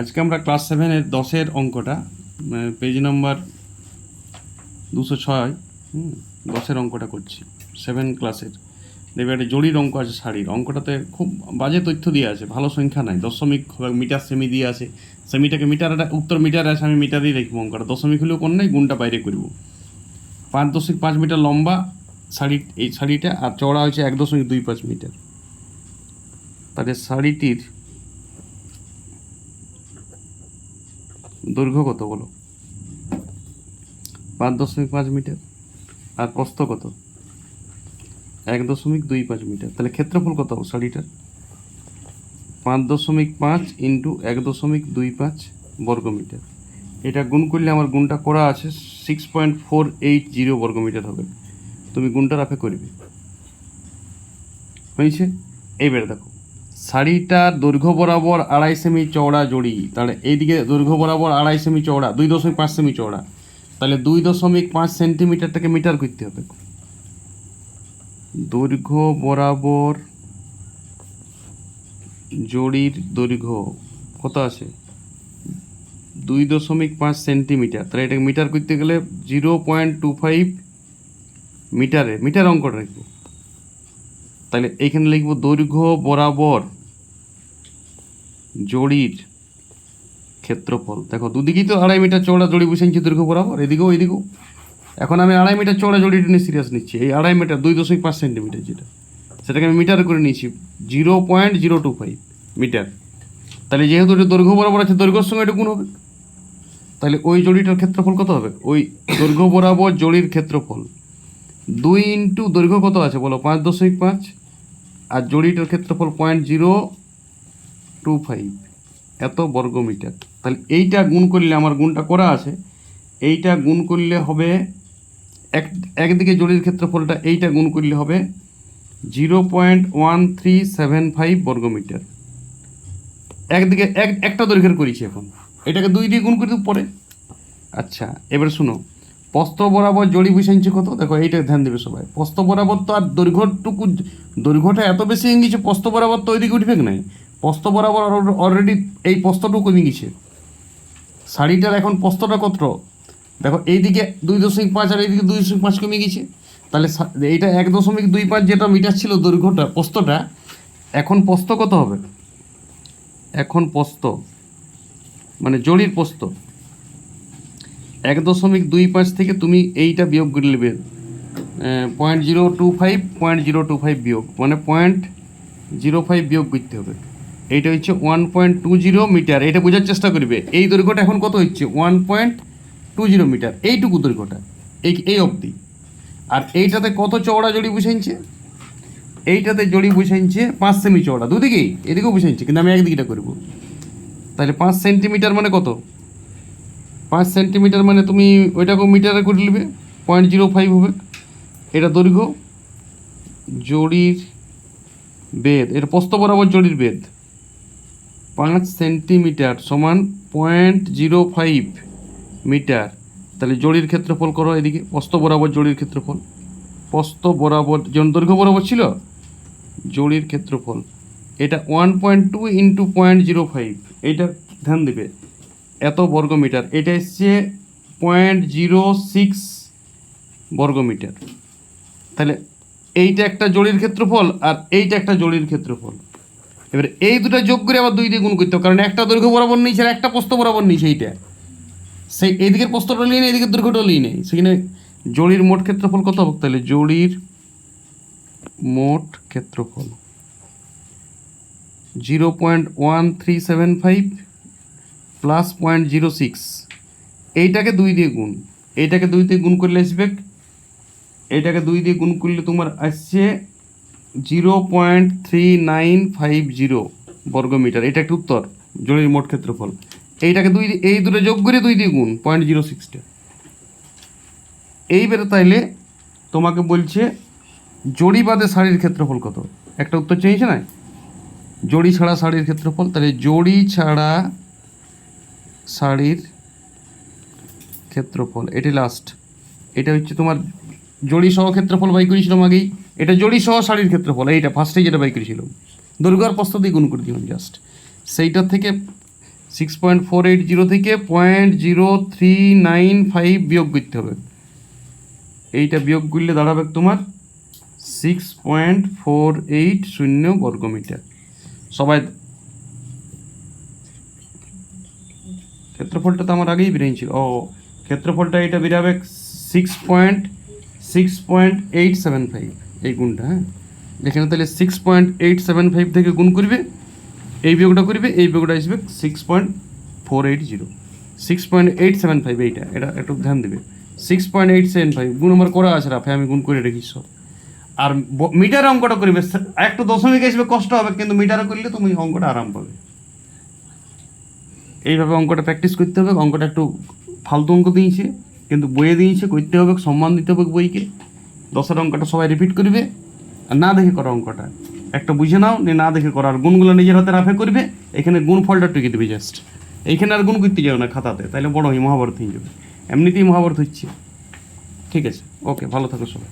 আজকে আমরা ক্লাস সেভেনের দশের অঙ্কটা পেজ নম্বর দুশো ছয় দশের অঙ্কটা করছি সেভেন ক্লাসের দেখবে একটা জড়ির অঙ্ক আছে শাড়ির, অঙ্কটাতে খুব বাজে তথ্য দিয়ে আছে, ভালো সংখ্যা নাই, দশমিক মিটার সেমি দিয়ে আছে। সেমিটাকে মিটার উত্তর মিটার আছে, আমি মিটারেই রাখব অঙ্কটা, দশমিক হলেও কোন নাই, গুণটা বাইরে করব। পাঁচ দশমিক পাঁচ মিটার লম্বা শাড়ি, এই শাড়িটা, আর চওড়া হচ্ছে এক দশমিক দুই পাঁচ মিটার। তাহলে শাড়িটির দৈর্ঘ্য কত বলো? পাঁচ দশমিক পাঁচ মিটার। আর প্রস্থ কত? এক দশমিক দুই পাঁচ মিটার। তাহলে ক্ষেত্রফল কত শাড়িটার? পাঁচ দশমিক পাঁচ ইন্টু এক দশমিক দুই পাঁচ বর্গ মিটার। এটা গুণ করলে আমার গুণটা করা আছে six point four eight zero বর্গ মিটার হবে। তুমি গুণটা রাফে করবে। হয়েছে? এইবারে দেখো। শাড়িটার দৈর্ঘ্য বরাবর আড়াই সেমি চওড়া জড়ি। তাহলে এইদিকে দৈর্ঘ্য বরাবর আড়াই সেমি চওড়া, দুই দশমিক পাঁচ সেমি চওড়া। তাহলে দুই দশমিক পাঁচ সেন্টিমিটারটাকে মিটার করতে হবে। দৈর্ঘ্য বরাবর জড়ির দৈর্ঘ্য কত আছে? দুই দশমিক পাঁচ সেন্টিমিটার। তাহলে এটাকে মিটার করতে গেলে জিরো পয়েন্ট টু ফাইভ মিটারে, মিটার অঙ্কটা রাখব। তাহলে এইখানে লিখব দৈর্ঘ্য বরাবর জড়ির ক্ষেত্রফল। দেখো, দুদিকেই তো আড়াই মিটার চৌড়া জড়ি বসে নিচ্ছি দৈর্ঘ্য বরাবর এদিকেও এদিকেও এখন আমি আড়াই মিটার চৌড়া জড়িটা নিয়ে সিরিয়াস নিচ্ছি। এই আড়াই মিটার, দুই দশমিক পাঁচ সেন্টিমিটার যেটা। সেটাকে আমি মিটার করে নিয়েছি। Zero point zero two five metre. তাহলে যেহেতু এটা দৈর্ঘ্য বরাবর আছে, দৈর্ঘ্যর সঙ্গে এটা গুণ হবে। তাহলে ওই জড়িটার ক্ষেত্রফল কত হবে? ওই দৈর্ঘ্য বরাবর জড়ির ক্ষেত্রফল। দুই ইন্টু দৈর্ঘ্য কত আছে বলো? পাঁচ দশমিক পাঁচ। আর জড়িটার ক্ষেত্রফল পয়েন্ট জিরো টু ফাইভ এত বর্গ মিটার তাহলে এইটা গুণ করলে আমার গুণটা করা আছে, এইটা গুণ করলে হবে এক, একদিকে জড়ির ক্ষেত্রফলটা এইটা গুণ করলে হবে zero point one three seven five বর্গ মিটার একদিকে এক, একটা দৈর্ঘ্যের করেছি এখন, এটাকে দুই দিয়ে গুণ করে পরে। আচ্ছা এবার শুনো প্রস্থ বরাবর জড়ি বসাইছে কত? দেখো, এইটা ধ্যান দেবে সবাই। প্রস্থ বরাবর তো আর দৈর্ঘ্যটুকু, দৈর্ঘ্যটা এত বেশি গেছে প্রস্থ বরাবর তো ওইদিকে উঠবে নাই? প্রস্থ বরাবর অলরেডি এই প্রস্থটুকু কমে গেছে শাড়িটার এখন প্রস্থটা কত? দেখো, এইদিকে দুই দশমিক পাঁচ আর এইদিকে দুই দশমিক পাঁচ কমে গেছে তাহলে এইটা এক দশমিক দুই পাঁচ যেটা মিটার ছিল দৈর্ঘ্যটা প্রস্থটা এখন প্রস্থ কত হবে? এখন প্রস্থ মানে জড়ির প্রস্থ এক দশমিক দুই পাঁচ থেকে তুমি এইটা বিয়োগ করে নেবে point zero two five point zero two five বিয়োগ মানে পয়েন্ট জিরো ফাইভ বিয়োগ করতে হবে। এইটা হচ্ছে one point two zero metre এটা বোঝার চেষ্টা করবে। এই দৈর্ঘ্যটা এখন কত হচ্ছে? One point two zero metre এইটুকু দৈর্ঘ্যটা। এই এই অবধি। আর এইটাতে কত চওড়া জড়ি বুঝাইছে এইটাতে জড়ি বুঝাইছে পাঁচ সেমি চওড়া। দুদিকেই এদিকেও বুঝাইছে কিন্তু আমি একদিকটা করব। তাহলে পাঁচ সেন্টিমিটার মানে কত? পাঁচ সেন্টিমিটার মানে তুমি ওইটাকেও মিটারে করে নেবে। পয়েন্ট জিরো ফাইভ হবে। এটা দৈর্ঘ্য। জড়ির বেদ এটা প্রস্থ বরাবর জড়ির বেদ পাঁচ সেন্টিমিটার সমান পয়েন্ট জিরো ফাইভ মিটার। তাহলে জড়ির ক্ষেত্রফল করো এদিকে প্রস্থ বরাবর জড়ির ক্ষেত্রফল। প্রস্থ বরাবর, যেমন দৈর্ঘ্য বরাবর ছিল, জড়ির ক্ষেত্রফল। এটা one point two into point zero five এইটা ধ্যান দেবে। এত বর্গ মিটার, এটা এসছে পয়েন্ট জিরো সিক্স বর্গ মিটার। তাহলে এইটা একটা জড়ির ক্ষেত্রফল আর এইটা একটা জড়ির ক্ষেত্রফল। এবার এই দুটো যোগ করে আবার দুই দিয়ে গুণ করতে হবে, কারণ একটা দৈর্ঘ্য বরাবর নিয়েছে আর একটা প্রস্থ বরাবর নিয়েছে এইটা সেই এইদিকের প্রস্থটা নিয়ে নেই এদিকে দৈর্ঘ্যটা নিয়ে নেই। সেখানে জড়ির মোট ক্ষেত্রফল কত হবে? তাহলে জড়ির মোট ক্ষেত্রফল zero point one three seven five plus point zero six. এইটাকে দুই দিয়ে গুণ। এইটাকে দুই দিয়ে গুণ করলে আসবে, এইটাকে দুই দিয়ে গুণ করলে তোমার আসছে zero point three nine five zero বর্গমিটার, এটা একটা উত্তর জড়ির মোট ক্ষেত্রফল। এইটাকে দুই এই দুটো যোগ করে দুই দিয়ে গুণ, পয়েন্ট জিরো সিক্সটা। এইবারে তাইলে তোমাকে বলছে, জড়ি বাদে শাড়ির ক্ষেত্রফল কত? একটা উত্তর চেয়েছে না? জড়ি ছাড়া শাড়ির ক্ষেত্রফল তাহলে জড়ি ছাড়া শাড়ির ক্ষেত্রফল এটি লাস্ট এটা হচ্ছে তোমার জড়ি সহ ক্ষেত্রফল বাই করেছিলাম আগেই। এটা জড়ি সহ শাড়ির ক্ষেত্রফল, এইটা ফার্স্টে যেটা বাই করেছিলাম দৈর্ঘ্য আর প্রস্থ দিয়ে গুণ করে দিলাম জাস্ট সেইটার থেকে six point four eight zero থেকে point zero three nine five বিয়োগ করতে হবে। এইটা বিয়োগ করলে দাঁড়াবে তোমার সিক্স পয়েন্ট ফোর এইট শূন্য বর্গমিটার। সবাই ক্ষেত্রফলটা তো আমার আগেই বেরিয়েছিল ও, ক্ষেত্রফলটা এটা বেরাবে six point six point eight seven five এই গুণটা হ্যাঁ? এখানে তাহলে six point eight seven five থেকে গুণ করবে, এই বিয়োগটা করবে, এই বিয়োগটা আসবে six point four eight zero six point eight seven five এইটা, এটা একটু ধ্যান দেবে। Six point eight seven five গুণ আমার করা আছে রাফে, আমি গুণ করে রেখি সব। আর মিটারে অঙ্কটা করবে একটু দশমিক আসবে, কষ্ট হবে, কিন্তু মিটারে করলে তুমি অঙ্কটা আরাম পাবে। এইভাবে অঙ্কটা প্র্যাকটিস করতে হবে, অঙ্কটা একটু ফালতু অঙ্ক দিয়েছে। কিন্তু বইয়ে দিয়েছে, করতে হবে, সম্মান দিতে হবে বইকে। দশের অঙ্কটা সবাই রিপিট করবে, আর না দেখে করা অঙ্কটা। একটা বুঝে নাও, নিয়ে না দেখে করো আর গুণগুলো নিজের হাতে রাফে করবে, এখানে গুণ ফলটা টুকে দেবে জাস্ট এইখানে আর গুণ করতে যাও না খাতাতে তাহলে বড় হয়ে মহাভারত হয়ে যাবে। এমনিতেই মহাভারত হচ্ছে। ঠিক আছে ওকে ভালো থাকো সবাই।